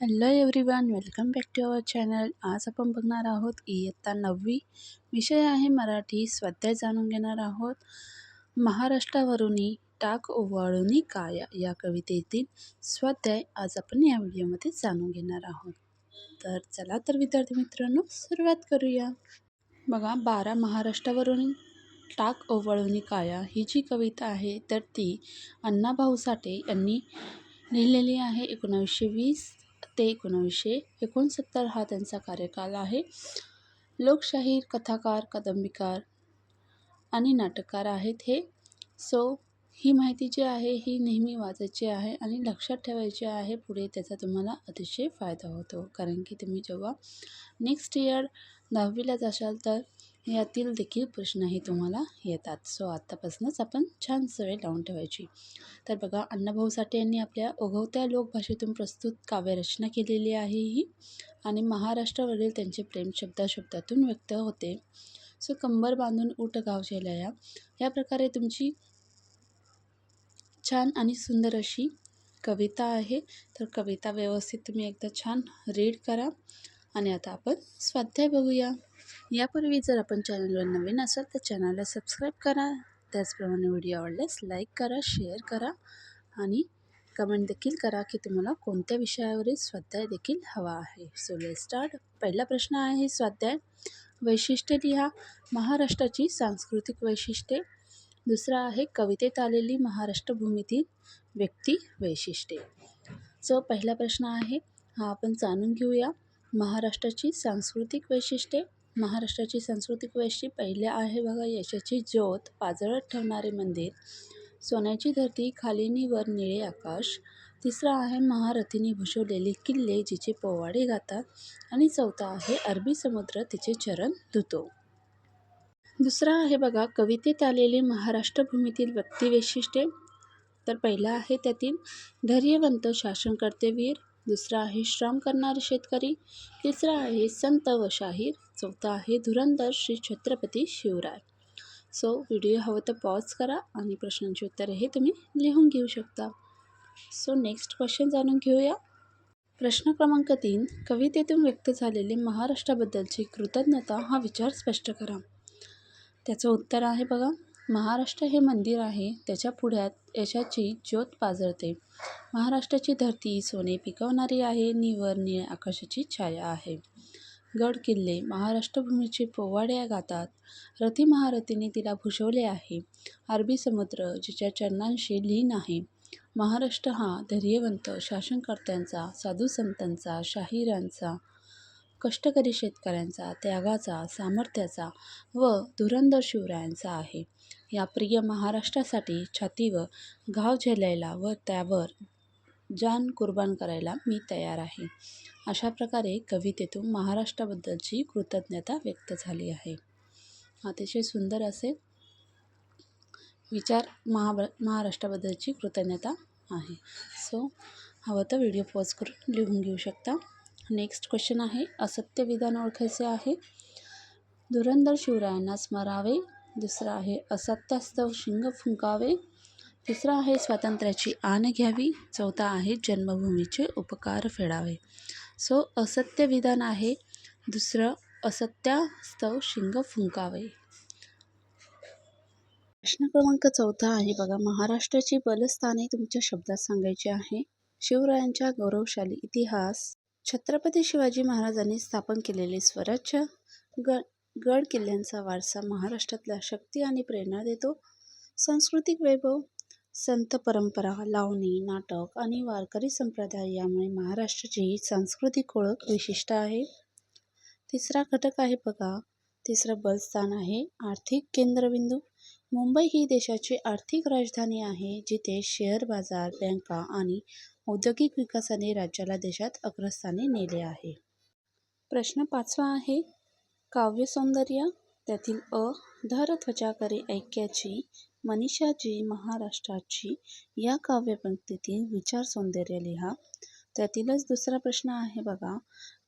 Hello everyone welcome back to our channel. आज आपण बघणार आहोत इयत्ता नववी विषय आहे मराठी. स्वाध्याय जाणून घेणार आहोत. महाराष्ट्रावरूनही टाक ओवाळूनी काया या कवितेतील स्वाध्याय आज आपण या व्हिडिओमध्ये जाणून घेणार आहोत. तर चला तर विद्यार्थी मित्रांनो सुरुवात करूया. बघा बारा महाराष्ट्रावरून टाक ओवाळूनी काया ही जी कविता आहे तर ती अण्णाभाऊ साठे यांनी लिहिलेली आहे एकोणावीसशे वीस. ते एकोणावीसशे एकोणसत्तर हा त्यांचा कार्यकाल आहे. लोकशाहीर कथाकार कादंबीकार आणि नाटककार आहेत हे. सो ही माहिती जी आहे ही नेहमी वाचायची आहे आणि लक्षात ठेवायची आहे. पुढे त्याचा तुम्हाला अतिशय फायदा होतो. कारण की तुम्ही जेव्हा नेक्स्ट इयर दहावीला जाशाल तर यातील देखील प्रश्नही तुम्हाला येतात. सो आत्तापासूनच आपण छान सवय लावून ठेवायची. तर बघा अण्णाभाऊ साठे यांनी आपल्या ओघवत्या लोकभाषेतून प्रस्तुत काव्यरचना केलेली आहे ही आणि महाराष्ट्रावरील त्यांचे प्रेम शब्दाशब्दातून व्यक्त होते. सो कंबर बांधून उठ गाव झेलया. या प्रकारे तुमची छान आणि सुंदर अशी कविता आहे. तर कविता व्यवस्थित तुम्ही एकदा छान रीड करा. आणि आता आपण स्वाध्याय बघूया. यापूर्वी जर आपण चॅनलवर नवीन असाल तर चॅनलला सबस्क्राईब करा. त्याचप्रमाणे व्हिडिओ आवडल्यास लाईक करा शेअर करा आणि कमेंट देखील करा की तुम्हाला कोणत्या विषयावरील स्वाध्याय देखील हवा आहे. सो ले स्टार्ट पहिला प्रश्न आहे स्वाध्याय वैशिष्ट्ये लिहा. महाराष्ट्राची सांस्कृतिक वैशिष्ट्ये. दुसरा आहे कवितेत आलेली महाराष्ट्र भूमीतील व्यक्ती वैशिष्ट्ये. सो पहिला प्रश्न आहे. हा आपण जाणून घेऊया. महाराष्ट्राची सांस्कृतिक वैशिष्ट्ये. महाराष्ट्राची सांस्कृतिक वैशिष्ट्ये पहिले आहे बघा यशाची ज्योत पाजळत ठेवणारे मंदिर सोन्याची धरती खालीनी वर निळे आकाश तिसरा आहे महारथीने भुषवलेले किल्ले जिचे पोवाडे गातात आणि चौथा आहे अरबी समुद्र तिचे चरण धुतो. दुसरा आहे बघा कवितेत आलेले महाराष्ट्र भूमीतील व्यक्तिवैशिष्ट्ये. तर पहिला आहे त्यातील धैर्यवंत शासनकर्ते वीर दुसरा आहे श्रम करणारे शेतकरी तिसरा आहे संत व शाहीर चौथा आहे धुरंधर श्री छत्रपती शिवराय. सो व्हिडिओ हवं तर पॉज करा आणि प्रश्नांची उत्तरे हे तुम्ही लिहून घेऊ शकता. सो नेक्स्ट क्वेश्चन जाणून घेऊया. प्रश्न क्रमांक तीन कवितेतून व्यक्त झालेले महाराष्ट्राबद्दलची कृतज्ञता हा विचार स्पष्ट करा. त्याचं उत्तर आहे बघा. महाराष्ट्र हे मंदिर आहे त्याच्या पुढ्यात यशाची ज्योत पाजळते. महाराष्ट्राची धरती सोने पिकवणारी आहे निवर निळ आकाशाची छाया आहे. गड किल्ले महाराष्ट्रभूमीचे पोवाड्या गातात रथी महारथीने तिला भूषवले आहे. अरबी समुद्र जिच्या चरणांशी लीन आहे. महाराष्ट्र हा धैर्यवंत शासनकर्त्यांचा साधू संतांचा शाहिरांचा कष्टकरी शेतकऱ्यांचा त्यागाचा सामर्थ्याचा व धुरंधर शिवरायांचा आहे. या प्रिय महाराष्ट्रासाठी छातीवर घाव झेलायला व त्यावर जान कुर्बान करायला मी तयार आहे. अशा प्रकारे कवितेतून महाराष्ट्राबद्दलची कृतज्ञता व्यक्त झाली आहे. अतिशय सुंदर असे विचार महाब महाराष्ट्राबद्दलची कृतज्ञता आहे. सो हवं तर व्हिडिओ पॉज करून लिहून घेऊ शकता. नेक्स्ट क्वेश्चन आहे असत्य विधान ओळखायचे आहे. धुरंधर शिवरायांना स्मरावे दुसरा आहे असत्यास्तव शिंग फुंकावे. तिसरा आहे स्वातंत्र्याची आण घ्यावी. चौथा आहे जन्मभूमीचे उपकार फेडावे. सो असत्य विधान आहे. दुसरं असत्यास्तव शिंग फुंकावे. प्रश्न क्रमांक चौथा आहे बघा. महाराष्ट्राची बलस्थाने तुमच्या शब्दात सांगायची आहे. शिवरायांच्या गौरवशाली इतिहास. छत्रपती शिवाजी महाराजांनी स्थापन केलेले स्वराज्य. ग गड किल्ल्यांचा वारसा महाराष्ट्रातल्या शक्ती आणि प्रेरणा देतो. सांस्कृतिक वैभव संत परंपरा लावणी नाटक आणि वारकरी संप्रदाय यामुळे महाराष्ट्राची ही सांस्कृतिक ओळख विशिष्ट आहे. तिसरा घटक आहे बघा तिसरं बलस्थान आहे आर्थिक केंद्रबिंदू. मुंबई ही देशाची आर्थिक राजधानी आहे जिथे शेअर बाजार बँका आणि औद्योगिक विकासाने राज्याला देशात अग्रस्थानी नेले आहे. प्रश्न पाचवा आहे काव्यसौंदर्य त्यातील अ धर त्वचा करे ऐक्याची मनीषाजी महाराष्ट्राची या काव्यपंक्तीतील विचार सौंदर्य लिहा. त्यातीलच दुसरा प्रश्न आहे बघा.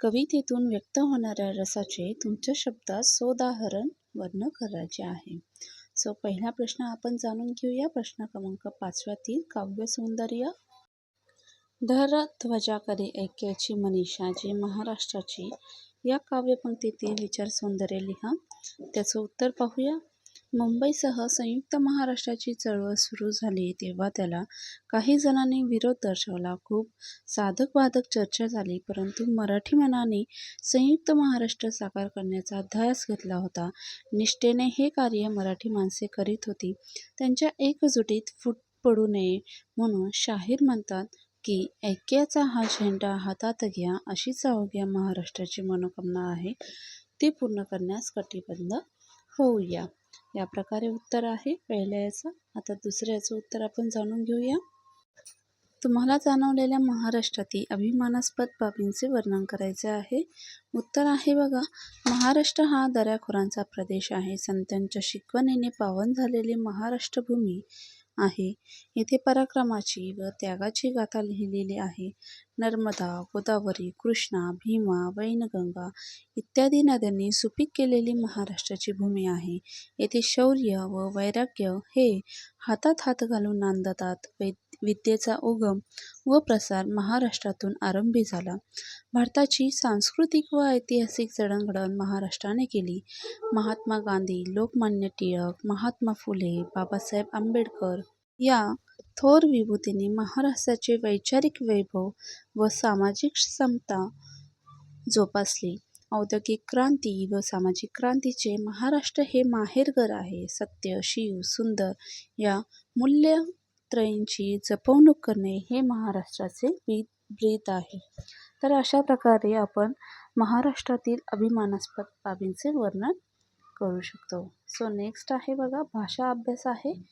कवितेतून व्यक्त होणाऱ्या रसाचे तुमच्या शब्दात सोदाहरण वर्ण करायचे आहे. सो पहिला प्रश्न आपण जाणून घेऊया. प्रश्न क्रमांक पाचव्यातील काव्यसौंदर्य. धर ध्वजाकडे ऐक्याची मनीषा जी महाराष्ट्राची या काव्यपंक्तीतील विचार सौंदर्य लिहा. त्याचं उत्तर पाहूया. मुंबईसह संयुक्त महाराष्ट्राची चळवळ सुरू झाली तेव्हा त्याला काही जणांनी विरोध दर्शवला. खूप साधक बाधक चर्चा झाली परंतु मराठी मनाने संयुक्त महाराष्ट्र साकार करण्याचा ध्यास घेतला होता. निष्ठेने हे कार्य मराठी माणसे करीत होती. त्यांच्या एकजुटीत फूट पडू नये म्हणून शाहीर म्हणतात की ऐक्याचा हा झेंडा हातात घ्या अशीच अवघ्या महाराष्ट्राची मनोकामना आहे. ती पूर्ण करण्यास कटिबद्ध होऊया. या प्रकारे उत्तर आहे पहिल्या याचं आता दुसऱ्याचं उत्तर आपण जाणून घेऊया. तुम्हाला जाणवलेल्या महाराष्ट्रातील अभिमानास्पद बाबींचे वर्णन करायचे आहे. उत्तर आहे बघा महाराष्ट्र हा दऱ्याखोरांचा प्रदेश आहे. संतांच्या शिकवणीने पावन झालेली महाराष्ट्रभूमी आहे. येथे पराक्रमाची व त्यागाची गाथा लिहिलेली आहे. नर्मदा गोदावरी कृष्णा भीमा वैनगंगा इत्यादी नद्यांनी सुपीक केलेली महाराष्ट्राची भूमी आहे. येथे शौर्य व वैराग्य हे हातात हात घालून नांदतात. वै विद्येचा उगम व प्रसार महाराष्ट्रातून आरंभी झाला. भारताची सांस्कृतिक व ऐतिहासिक जडणघडण महाराष्ट्राने केली. महात्मा गांधी लोकमान्य टिळक महात्मा फुले बाबासाहेब आंबेडकर या थोर विभूतींनी महाराष्ट्राचे वैचारिक वैभव व सामाजिक समता जोपासली. औद्योगिक क्रांती व सामाजिक क्रांतीचे महाराष्ट्र हे माहेरघर आहे. सत्य शिव सुंदर या मूल्य त्रयींची जपवणूक करणे हे महाराष्ट्राचे ब्रीद ब्रीद आहे. तर अशा प्रकारे आपण महाराष्ट्रातील अभिमानास्पद बाबींचे वर्णन करू शकतो. सो नेक्स्ट आहे बघा भाषा अभ्यास आहे.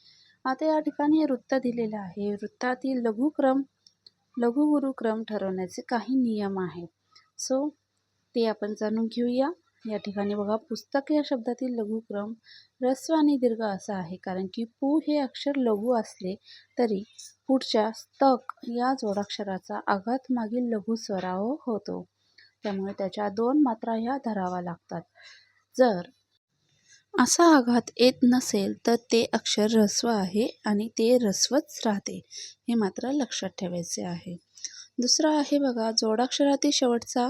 आता या ठिकाणी वृत्त दिलेलं आहे. वृत्तातील लघुक्रम लघुगुरुक्रम ठरवण्याचे काही नियम आहेत. सो ते आपण जाणून घेऊया. या ठिकाणी बघा पुस्तक या शब्दातील लघुक्रम ह्रस्व आणि दीर्घ असा आहे. कारण की पू हे अक्षर लघु असले तरी पुढच्या स्तक या जोडाक्षराचा आघात मागील लघु स्वराव होतो. त्यामुळे त्याच्या दोन मात्रा ह्या धराव्या लागतात. जर असा आघात येत नसेल तर ते अक्षर रस्व आहे आणि ते रस्वच राहते हे मात्र लक्षात ठेवायचे आहे. दुसरं आहे बघा जोडाक्षरातील शेवटचा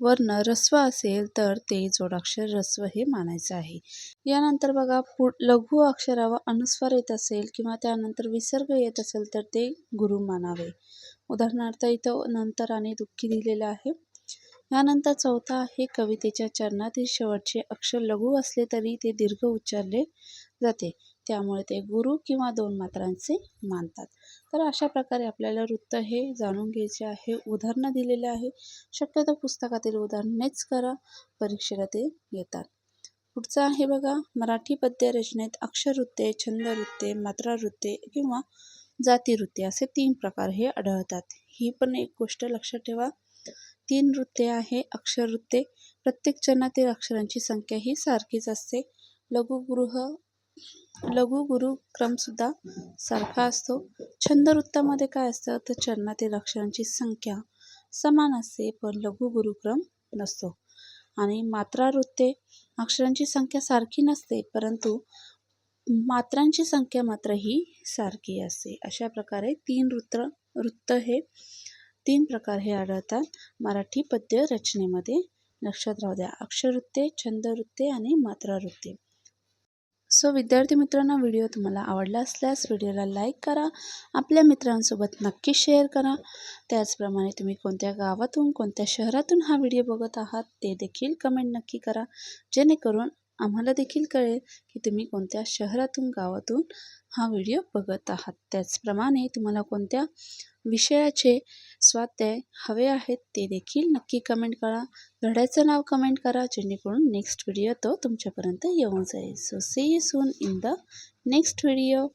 वर्ण रस्व असेल तर ते जोडाक्षर रस्व हे मानायचं आहे. यानंतर बघा पु लघु अक्षरावर अनुस्वार येत असेल किंवा त्यानंतर विसर्ग येत असेल तर ते गुरु मानावे. उदाहरणार्थ इथं नंतर आणि दुःखी दिलेलं आहे. यानंतर चौथा आहे कवितेच्या चरणातील शेवटचे अक्षर लघु असले तरी ते दीर्घ उच्चारले जाते. त्यामुळे ते गुरु किंवा दोन मात्रांचे मानतात. तर अशा प्रकारे आपल्याला वृत्त हे जाणून घ्यायचे आहे उदाहरणं दिलेले आहे. शक्यतो पुस्तकातील उदाहरणेच करा परीक्षेला ते येतात. पुढचं आहे बघा मराठी पद्य रचनेत अक्षरवृत्ते छंदवृत्ते मात्रावृत्ते किंवा जातीवृत्ते असे तीन प्रकार हे आढळतात. ही पण एक गोष्ट लक्षात ठेवा. तीन नृत्य आहे अक्षरवृत्ते. प्रत्येक चरणातील अक्षरांची संख्या ही सारखीच असते. लघुगृह लघुगुरु क्रमसुद्धा सारखा असतो. छंदवृत्तामध्ये काय असतं? तर चरणातील अक्षरांची संख्या समान असते पण लघुगुरुक्रम नसतो. आणि मात्रावृत्ते अक्षरांची संख्या सारखी नसते परंतु मात्रांची संख्या मात्र ही सारखी असते. अशा प्रकारे तीन वृत्त वृत्त हे तीन प्रकार हे आढळतात. मराठी पद्य रचनेमध्ये लक्षात राहू द्या. अक्षरवृत्ते छंदवृत्ते आणि मात्रावृत्ते सो विद्यार्थी मित्रांनो व्हिडिओ तुम्हाला आवडला असल्यास व्हिडिओला लाईक करा आपल्या मित्रांसोबत नक्की शेअर करा. त्याचप्रमाणे तुम्ही कोणत्या गावातून कोणत्या शहरातून हा व्हिडिओ बघत आहात ते देखील कमेंट नक्की करा. जेणेकरून आम्हाला देखील कळेल की तुम्ही कोणत्या शहरातून गावातून हा व्हिडिओ बघत आहात. त्याचप्रमाणे तुम्हाला कोणत्या विषयाचे स्वाध्याय हवे आहेत ते देखील नक्की कमेंट करा. धड्याचं नाव कमेंट करा जेणेकरून नेक्स्ट व्हिडिओ तो तुमच्यापर्यंत येऊन जाईल. So see soon in the next video